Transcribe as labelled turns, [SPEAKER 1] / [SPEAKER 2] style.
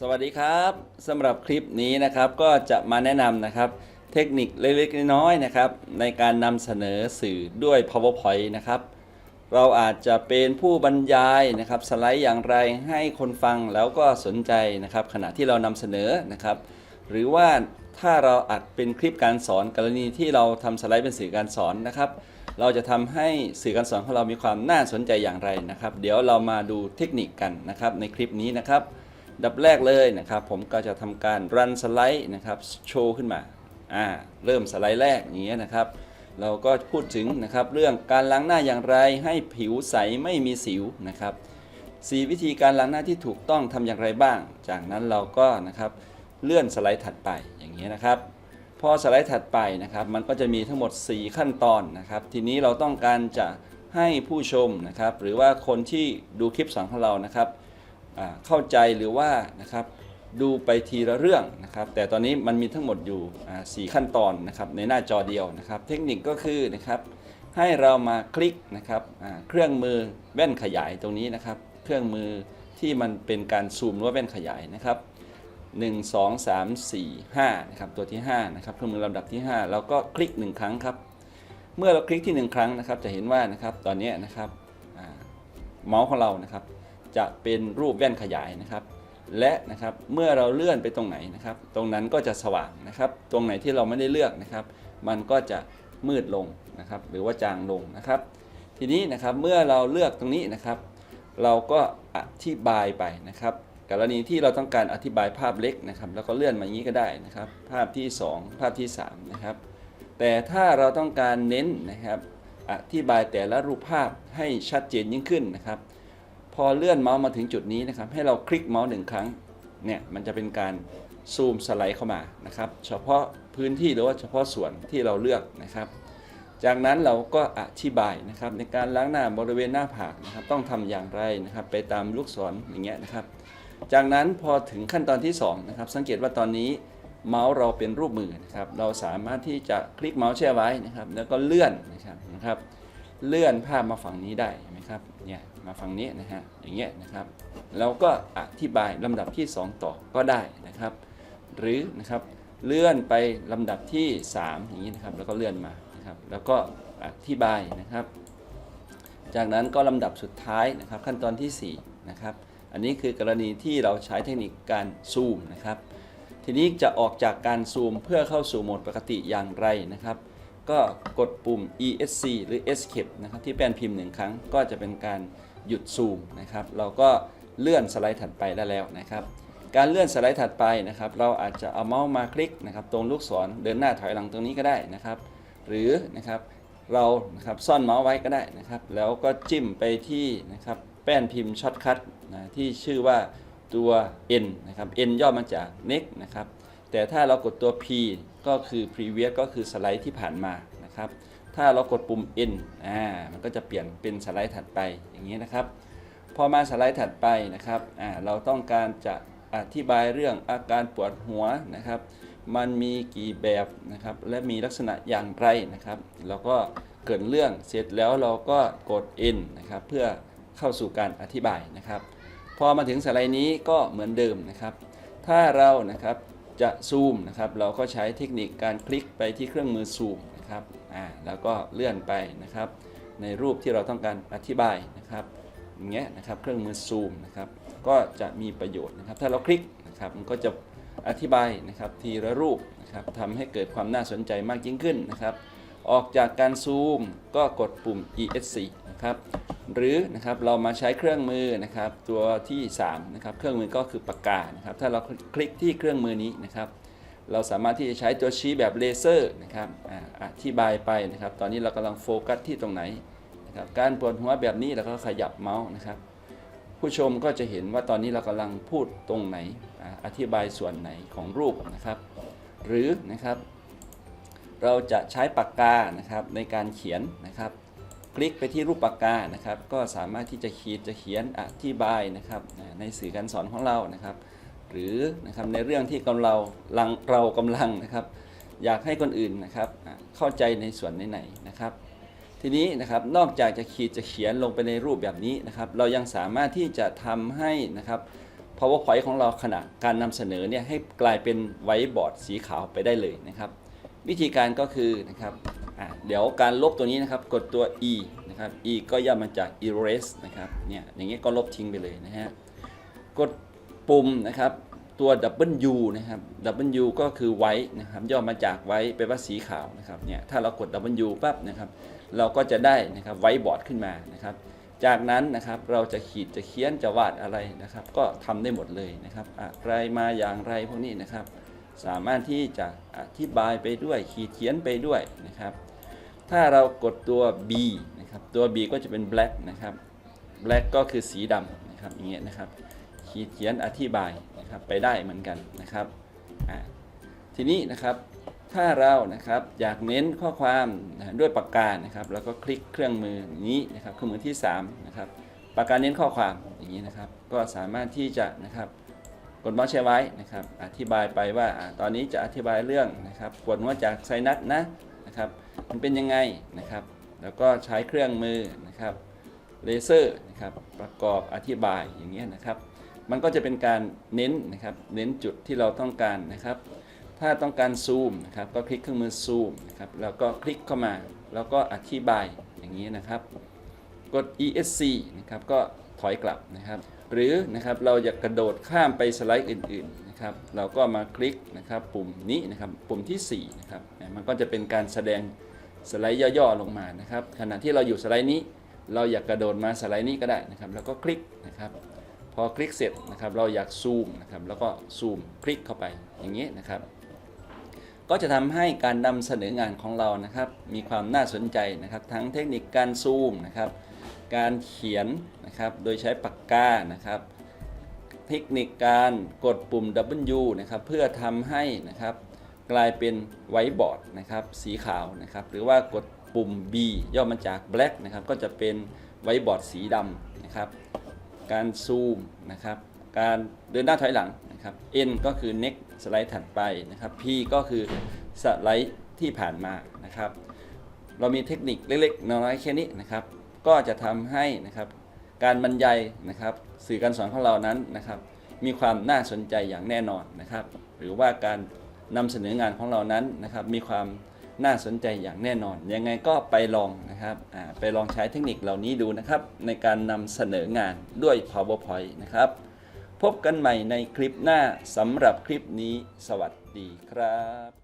[SPEAKER 1] สวัสดีครับสำหรับคลิปนี้นะครับก็จะมาแนะนำนะครับ เทคนิคเล็กๆน้อยๆนะครับ ในการนำเสนอสื่อด้วย PowerPoint นะครับ เราอาจจะเป็นผู้บรรยายนะครับ สไลด์อย่างไรให้คนฟังแล้วก็สนใจนะครับ ขณะที่เรานำเสนอนะครับ หรือว่าถ้าเราอัดเป็นคลิปการสอนกรณีที่เราทำสไลด์เป็นสื่อการสอนนะครับ เราจะทำให้สื่อการสอนของเรามีความน่าสนใจอย่างไรนะครับ เดี๋ยวเรามาดูเทคนิคกันนะครับในคลิปนี้นะครับ ดับแรกเลยนะครับ ผมก็จะทำการรันสไลด์นะครับโชว์ขึ้นมาอ่าเริ่มสไลด์แรกอย่างเงี้ยนะครับ เราก็พูดถึงนะครับเรื่องการล้างหน้าอย่างไรให้ผิวใสไม่มีสิวนะครับสีวิธีการล้างหน้าที่ถูกต้องทำอย่างไรบ้าง จากนั้นเราก็นะครับเลื่อนสไลด์ถัดไปอย่างเงี้ยนะครับพอสไลด์ถัดไปนะครับมันก็จะมีทั้งหมด 4 ขั้นตอนนะครับ ทีนี้เราต้องการจะให้ผู้ชมนะครับ หรือว่าคนที่ดูคลิปสอนของเรานะครับ เข้าใจหรือว่านะครับดูไปทีละเรื่องนะครับ แต่ตอนนี้มันมีทั้งหมดอยู่อ่าสี่ขั้นตอนนะครับในหน้าจอเดียวนะครับ เทคนิคก็คือนะครับให้เรามาคลิกนะครับเครื่องมือแว่นขยายตรงนี้นะครับ เครื่องมือที่มันเป็นการซูมหรือว่าแว่นขยายนะครับ 1 2 3 4 5นะครับตัวที่5นะครับเครื่องมือลำดับที่ 5 เราก็คลิก 1 ครั้งครับ เมื่อเราคลิกที่ 1 ครั้งนะครับจะเห็นว่านะครับตอนนี้นะครับเมาส์ของเรานะครับ จะเป็นรูปแว่นขยายนะครับ และนะครับเมื่อเราเลื่อนไปตรงไหนนะครับ ตรงนั้นก็จะสว่างนะครับ ตรงไหนที่เราไม่ได้เลือกนะครับ มันก็จะมืดลงนะครับ หรือว่าจางลงนะครับ ทีนี้นะครับเมื่อเราเลือกตรงนี้นะครับ เราก็อธิบายไปนะครับกรณีที่เราต้องการอธิบายภาพเล็กนะครับ แล้วก็เลื่อนมาอย่างนี้ก็ได้นะครับ ภาพที่ 2 ภาพที่ 3 นะครับ แต่ถ้าเราต้องการเน้นนะครับ อธิบายแต่ละรูปภาพให้ชัดเจนยิ่งขึ้นนะครับ พอเลื่อนเมาส์มาถึงจุดนี้นะครับ ให้เราคลิกเมาส์หนึ่งครั้ง เนี่ย มันจะเป็นการซูมสไลด์เข้ามานะครับ เฉพาะพื้นที่หรือว่าเฉพาะส่วนที่เราเลือกนะครับ จากนั้นเราก็อธิบายนะครับ ในการล้างหน้าบริเวณหน้าผากนะครับ ต้องทำอย่างไรนะครับ ไปตามลูกศรอย่างเงี้ยนะครับ จากนั้นพอถึงขั้นตอนที่2นะครับ สังเกตว่าตอนนี้เมาส์เราเป็นรูปมือนะครับ เราสามารถที่จะคลิกเมาส์แช่ไว้นะครับ แล้วก็เลื่อนนะครับนะครับ เลื่อนภาพมาฝั่งนี้ได้เห็นไหมครับเนี่ยมาฝั่งนี้นะฮะอย่างเงี้ยนะครับเราก็อธิบายลำดับที่ 2 ต่อก็ได้นะครับ หรือนะครับเลื่อนไปลำดับที่ 3 อย่างนี้นะครับแล้วก็เลื่อนมานะครับแล้วก็อธิบายนะครับ จากนั้นก็ลำดับสุดท้ายนะครับขั้นตอนที่4นะครับอันนี้คือกรณีที่เราใช้เทคนิคการซูมนะครับทีนี้จะออกจากการซูมเพื่อเข้าสู่โหมดปกติอย่างไรนะครับ ก็กดปุ่ม ESC หรือ Escape นะครับที่แป้นพิมพ์หนึ่งครั้งก็จะเป็นการหยุดซูมนะครับเราก็เลื่อนสไลด์ถัดไปได้แล้วนะครับ การเลื่อนสไลด์ถัดไปนะครับ เราอาจจะเอาเมาส์มาคลิกนะครับตรงลูกศรเดินหน้าถอยหลังตรงนี้ก็ได้นะครับ หรือนะครับเรานะครับซ่อนเมาส์ไว้ก็ได้นะครับ แล้วก็จิ้มไปที่นะครับแป้นพิมพ์ช็อตคัทนะที่ชื่อว่าตัว N นะครับ N ย่อมาจาก next นะครับ แต่ถ้าเรากดตัว P ก็คือ previous ก็คือสไลด์ที่ผ่านมานะครับ ถ้าเรากดปุ่ม N อ่ามันก็จะเปลี่ยนเป็นสไลด์ถัดไปอย่างนี้นะครับ พอมาสไลด์ถัดไปนะครับอ่าเราต้องการจะอธิบายเรื่องอาการปวดหัวนะครับ มันมีกี่แบบนะครับ และมีลักษณะอย่างไรนะครับ เราก็เกิดเรื่องเสร็จแล้วเราก็กด N นะครับ เพื่อเข้าสู่การอธิบายนะครับ พอมาถึงสไลด์นี้ก็เหมือนเดิมนะครับ ถ้าเรานะครับ จะซูมนะครับ เราก็ใช้เทคนิคการคลิกไปที่เครื่องมือซูมนะครับอ่าแล้วก็เลื่อนไปนะครับ ในรูปที่เราต้องการอธิบายนะครับอย่างเงี้ยนะครับเครื่องมือซูมนะครับ ก็จะมีประโยชน์นะครับ ถ้าเราคลิกนะครับมันก็จะอธิบายนะครับทีละรูปนะครับทำให้เกิดความน่าสนใจมากยิ่งขึ้นนะครับ ออกจากการซูมก็กดปุ่ม ESC นะครับ หรือนะครับเรามาใช้เครื่องมือนะครับตัวที่3นะครับเครื่องมือก็คือปากกานะครับถ้าเราคลิกที่เครื่องมือนี้นะครับ เราสามารถที่จะใช้ตัวชี้แบบเลเซอร์นะครับอธิบายไปนะครับ ตอนนี้เรากำลังโฟกัสที่ตรงไหนนะครับการปวดหัวแบบนี้เราก็ขยับเมาส์นะครับ ผู้ชมก็จะเห็นว่าตอนนี้เรากำลังพูดตรงไหนอธิบายส่วนไหนของรูปนะครับ หรือนะครับ เราจะใช้ปากกานะครับในการเขียนนะครับ คลิกไปที่รูปปากกานะครับ ก็สามารถที่จะขีดจะเขียนอธิบายนะครับในสื่อการสอนของเรานะครับ หรือนะครับในเรื่องที่กำเราลังเรากำลังนะครับ อยากให้คนอื่นนะครับเข้าใจในส่วนไหนๆนะครับ ทีนี้นะครับนอกจากจะขีดจะเขียนลงไปในรูปแบบนี้นะครับ เรายังสามารถที่จะทำให้นะครับ PowerPoint ของเราขณะการนำเสนอเนี่ยให้กลายเป็นไวท์บอร์ดสีขาวไปได้เลยนะครับ วิธีการก็คือนะครับ อะเดี๋ยวการลบตัวนี้นะครับกดตัว e นะครับ e ก็ย่อมาจาก erase นะครับเนี่ยอย่างนี้ก็ลบทิ้งไปเลยนะฮะกดปุ่มนะครับตัว W นะครับ W ก็คือไว้นะครับย่อมาจากไว้แปลว่าสีขาวนะครับเนี่ยถ้าเรากด W ปั๊บนะครับเราก็จะได้นะครับไว้บอร์ดขึ้นมานะครับ จากนั้นนะครับเราจะขีดจะเขียนจะวาดอะไรนะครับ ก็ทำได้หมดเลยนะครับอะไรมาอย่างไรพวกนี้นะครับ สามารถที่จะอธิบายไปด้วย ขีดเขียนไปด้วยนะครับ ถ้าเรากดตัว B นะครับ ตัว B ก็จะเป็น black นะครับ black ก็คือสีดำนะครับอย่างเงี้ยนะครับ ขีดเขียนอธิบายนะครับไปได้เหมือนกันนะครับทีนี้นะครับถ้าเรานะครับอยากเน้นข้อความนะด้วยปากกานะครับแล้วก็คลิกเครื่องมือนี้นะครับเครื่องมือที่3นะครับปากกาเน้นข้อความอย่างนี้นะครับ ก็สามารถที่จะนะครับ กดเมาส์ใช้ไว้นะครับอธิบายไปว่าตอนนี้จะอธิบายเรื่องนะครับกดมาจากไซนัสนะนะครับมันเป็นยังไงนะครับ แล้วก็ใช้เครื่องมือนะครับเลเซอร์นะครับประกอบอธิบายอย่างเงี้ยนะครับ มันก็จะเป็นการเน้นนะครับเน้นจุดที่เราต้องการนะครับ ถ้าต้องการซูมนะครับก็คลิกเครื่องมือซูมนะครับแล้วก็คลิกเข้ามา แล้วก็อธิบายอย่างนี้นะครับ กด ESC นะครับก็ถอยกลับนะครับ หรือนะครับเราอยากกระโดดข้ามไปสไลด์อื่นๆนะครับเราก็มาคลิกนะครับปุ่มนี้นะครับปุ่มที่4นะครับมันก็จะเป็นการแสดงสไลด์ย่อๆลงมานะครับขณะที่เราอยู่สไลด์นี้ เราอยากกระโดดมาสไลด์นี้ก็ได้นะครับแล้วก็คลิกนะครับพอคลิกเสร็จนะครับเราอยากซูมนะครับแล้วก็ซูมคลิกเข้าไปอย่างนี้นะครับก็จะทำให้การนำเสนองานของเรานะครับมีความน่าสนใจนะครับทั้งเทคนิคการซูมนะครับ การเขียนนะครับ โดยใช้ปากกานะครับ เทคนิคการกดปุ่ม W นะครับ เพื่อทำให้นะครับกลายเป็นไวท์บอร์ดนะครับสีขาวนะครับ หรือว่ากดปุ่ม B ย่อมาจาก black นะครับ ก็จะเป็นไวท์บอร์ดสีดำนะครับ การซูมนะครับ การเดินหน้าถอยหลังนะครับ N ก็คือ next สไลด์ถัดไปนะครับ P ก็คือสไลด์ที่ผ่านมานะครับ เรามีเทคนิคเล็กๆน้อยๆแค่นี้นะครับ ก็จะทำให้นะครับการบรรยายนะครับสื่อการสอนของเรานั้นนะครับ มีความน่าสนใจอย่างแน่นอนนะครับ หรือว่าการนำเสนองานของเรานั้นนะครับ มีความน่าสนใจอย่างแน่นอน ยังไงก็ไปลองนะครับไปลองใช้เทคนิคเหล่านี้ดูนะครับ ในการนำเสนองานด้วย PowerPoint นะครับ พบกันใหม่ในคลิปหน้าสำหรับคลิปนี้ สวัสดีครับ